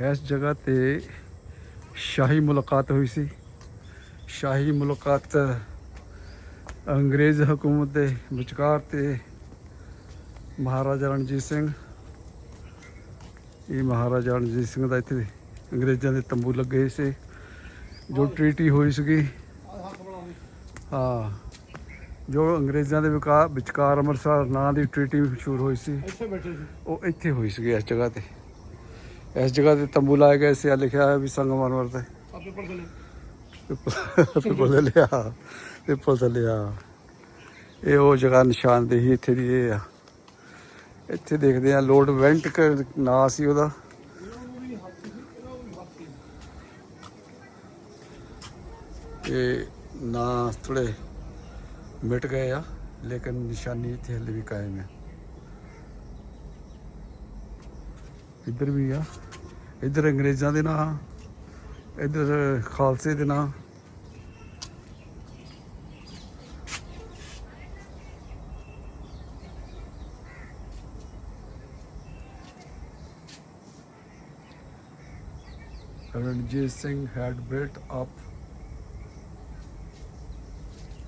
ਇਸ ਜਗ੍ਹਾ ਤੇ ਸ਼ਾਹੀ ਮੁਲਾਕਾਤ ਹੋਈ ਸੀ। ਸ਼ਾਹੀ ਮੁਲਾਕਾਤ ਅੰਗਰੇਜ਼ ਹਕੂਮਤ ਦੇ ਵਿਚਕਾਰ ਤੇ ਮਹਾਰਾਜਾ ਰਣਜੀਤ ਸਿੰਘ। ਇਹ ਮਹਾਰਾਜਾ ਰਣਜੀਤ ਸਿੰਘ ਦਾ ਇੱਥੇ ਅੰਗਰੇਜ਼ਾਂ ਦੇ ਤੰਬੂ ਲੱਗੇ ਸੀ। ਜੋ ਟ੍ਰੀਟੀ ਹੋਈ ਸੀਗੀ। ਹਾਂ। ਜੋ ਅੰਗਰੇਜ਼ਾਂ ਦੇ ਵਿਚਕਾਰ ਅੰਮ੍ਰਿਤਸਰ ਨਾਂ ਦੀ ਟ੍ਰੀਟੀ ਮਸ਼ਹੂਰ ਹੋਈ ਸੀ। ਇੱਥੇ ਬੈਠੇ ਸੀ। ਉਹ ਇੱਥੇ ਹੋਈ ਸੀਗੀ ਇਸ ਜਗ੍ਹਾ ਤੇ। ਇਸ ਜਗ੍ਹਾ ਤੇ ਤੰਬੂ ਲਾਏ ਗਏ ਸੀ ਆ ਲਿਖਿਆ ਹੋਇਆ ਵੀ ਸੰਗਮਰਮਰ ਤੇ। ਆਪੇ ਪੜ ਚਲੇ ਪਿੱਪਲ ਤੇ ਲਿਆ ਪਿੱਪਲ ਤੇ ਲਿਆ ਇਹ ਉਹ ਜਗ੍ਹਾ ਨਿਸ਼ਾਨਦੇਹੀ ਇੱਥੇ ਦੀ ਇਹ ਆ। ਇੱਥੇ ਦੇਖਦੇ ਆ ਲੋਡ ਵੈਂਟ ਨਾਂ ਸੀ ਉਹਦਾ। ਇਹ ਨਾਂ ਥੋੜੇ ਮਿਟ ਗਏ ਆ ਲੇਕਿਨ ਨਿਸ਼ਾਨੀ ਇੱਥੇ ਹਲੇ ਵੀ ਕਾਇਮ ਹੈ। ਇੱਧਰ ਵੀ ਆ। ਇੱਧਰ ਅੰਗਰੇਜ਼ਾਂ ਦੇ ਨਾਂ, ਇੱਧਰ ਖਾਲਸੇ ਦੇ ਨਾਂ। Ranjit Singh had built up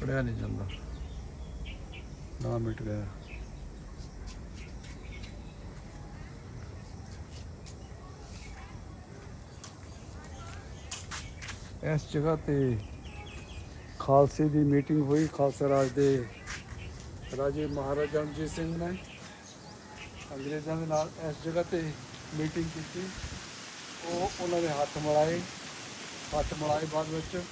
ਪੜਿਆ ਨਹੀਂ ਜਾਂਦਾ। ਨਾ ਮਿਟ ਗਿਆ। ਇਸ ਜਗ੍ਹਾ ਤੇ ਖਾਲਸੇ ਦੀ ਮੀਟਿੰਗ ਹੋਈ। ਖਾਲਸਾ ਰਾਜ ਦੇ ਰਾਜੇ ਮਹਾਰਾਜਾ ਰਣਜੀਤ ਸਿੰਘ ਨੇ ਅੰਗਰੇਜ਼ਾਂ ਦੇ ਨਾਲ ਇਸ ਜਗ੍ਹਾ ਤੇ ਮੀਟਿੰਗ ਕੀਤੀ। ਉਹ ਉਹਨਾਂ ਦੇ ਹੱਥ ਮਿਲਾਏ। ਹੱਥ ਮਿਲਾਏ ਬਾਅਦ ਵਿੱਚ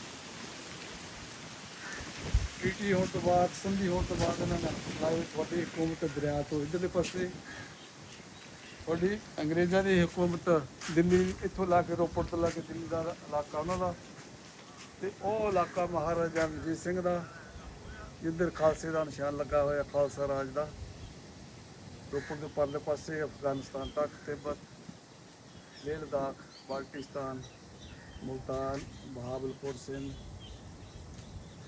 ਟੀਟੀ ਹੋਣ ਤੋਂ ਬਾਅਦ, ਸੰਧੀ ਹੋਣ ਤੋਂ ਬਾਅਦ ਉਹਨਾਂ ਨੇ ਲਾਏ ਤੁਹਾਡੀ ਹਕੂਮਤ ਦਰਿਆ ਤੋਂ ਇਧਰਲੇ ਪਾਸੇ। ਤੁਹਾਡੀ ਅੰਗਰੇਜ਼ਾਂ ਦੀ ਹਕੂਮਤ ਦਿੱਲੀ, ਇੱਥੋਂ ਲਾ ਕੇ ਰੋਪੜ ਤੋਂ ਲਾ ਕੇ ਦਿੱਲੀ ਦਾ ਇਲਾਕਾ ਉਹਨਾਂ ਦਾ। ਤੇ ਉਹ ਇਲਾਕਾ ਮਹਾਰਾਜਾ ਰਣਜੀਤ ਸਿੰਘ ਦਾ, ਜਿੱਧਰ ਖਾਲਸੇ ਦਾ ਨਿਸ਼ਾਨ ਲੱਗਾ ਹੋਇਆ ਖਾਲਸਾ ਰਾਜ ਦਾ, ਰੋਪੜ ਦੇ ਪਰਲੇ ਪਾਸੇ ਅਫਗਾਨਿਸਤਾਨ ਤੱਕ ਤਿੱਬਤ ਲੇਹ ਲਦਾਖ, ਪਾਕਿਸਤਾਨ, ਮੁਲਤਾਨ, ਬਹਾਵਲਪੁਰ ਸਿੰਘ।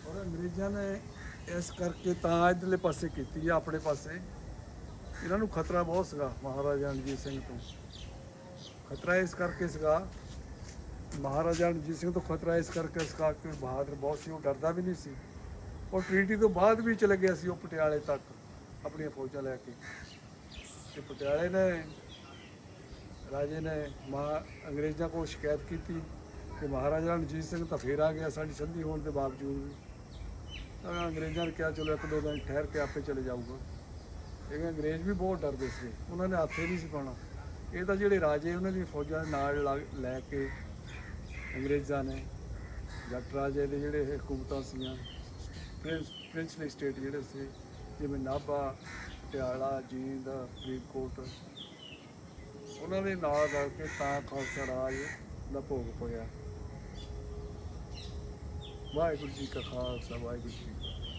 ਔਰ ਅੰਗਰੇਜ਼ਾਂ ਨੇ ਇਸ ਕਰਕੇ ਤਾਂ ਇਧਰਲੇ ਪਾਸੇ ਕੀਤੀ ਆ, ਆਪਣੇ ਪਾਸੇ। ਇਹਨਾਂ ਨੂੰ ਖਤਰਾ ਬਹੁਤ ਸੀਗਾ ਮਹਾਰਾਜਾ ਰਣਜੀਤ ਸਿੰਘ ਤੋਂ। ਖਤਰਾ ਇਸ ਕਰਕੇ ਸੀਗਾ ਮਹਾਰਾਜਾ ਰਣਜੀਤ ਸਿੰਘ ਤੋਂ ਖਤਰਾ ਇਸ ਕਰਕੇ ਇਸ ਕਰਕੇ ਬਹਾਦਰ ਬਹੁਤ ਸੀ, ਉਹ ਡਰਦਾ ਵੀ ਨਹੀਂ ਸੀ। ਉਹ ਟ੍ਰੀਟੀ ਤੋਂ ਬਾਅਦ ਵੀ ਚਲੇ ਗਿਆ ਸੀ ਉਹ ਪਟਿਆਲੇ ਤੱਕ, ਆਪਣੀਆਂ ਫੌਜਾਂ ਲੈ ਕੇ। ਤੇ ਪਟਿਆਲੇ ਨੇ, ਰਾਜੇ ਨੇ ਮਹਾ ਅੰਗਰੇਜ਼ਾਂ ਕੋਲ ਸ਼ਿਕਾਇਤ ਕੀਤੀ ਕਿ ਮਹਾਰਾਜਾ ਰਣਜੀਤ ਸਿੰਘ ਤਾਂ ਫੇਰ ਆ ਗਿਆ ਸਾਡੀ ਸੰਧੀ ਹੋਣ ਦੇ ਬਾਵਜੂਦ ਵੀ। ਤਾਂ ਅੰਗਰੇਜ਼ਾਂ ਨੇ ਕਿਹਾ, ਚਲੋ ਇੱਕ ਦੋ ਦਿਨ ਠਹਿਰ ਕੇ ਆਪੇ ਚਲੇ ਜਾਊਗਾ। ਇਹ ਅੰਗਰੇਜ਼ ਵੀ ਬਹੁਤ ਡਰਦੇ ਸੀ। ਉਹਨਾਂ ਨੇ ਹੱਥੇ ਨਹੀਂ ਸੀ ਪਾਉਣਾ। ਇਹ ਤਾਂ ਜਿਹੜੇ ਰਾਜੇ, ਉਹਨਾਂ ਦੀ ਫੌਜਾਂ ਦੇ ਨਾਲ ਲੈ ਕੇ ਅੰਗਰੇਜ਼ਾਂ ਨੇ ਜੱਟ ਰਾਜੇ ਦੇ ਜਿਹੜੇ ਹਕੂਮਤਾਂ ਸੀਆਂ ਪ੍ਰਿੰਸ, ਪ੍ਰਿੰਸਲੀ ਸਟੇਟ ਜਿਹੜੇ ਸੀ, ਜਿਵੇਂ ਨਾਭਾ, ਪਟਿਆਲਾ, ਜੀਂਦ, ਫਰੀਦਕੋਟ, ਉਹਨਾਂ ਦੇ ਨਾਲ ਰਲ ਕੇ ਤਾਂ ਖਾਲਸਾ ਰਾਜ ਦਾ ਭੋਗ ਪਿਆ ਵਾਹਿਗੁਰੂ ਜੀ ਕਾ ਖਾਲਸਾ, ਵਾਹਿਗੁਰੂ ਜੀ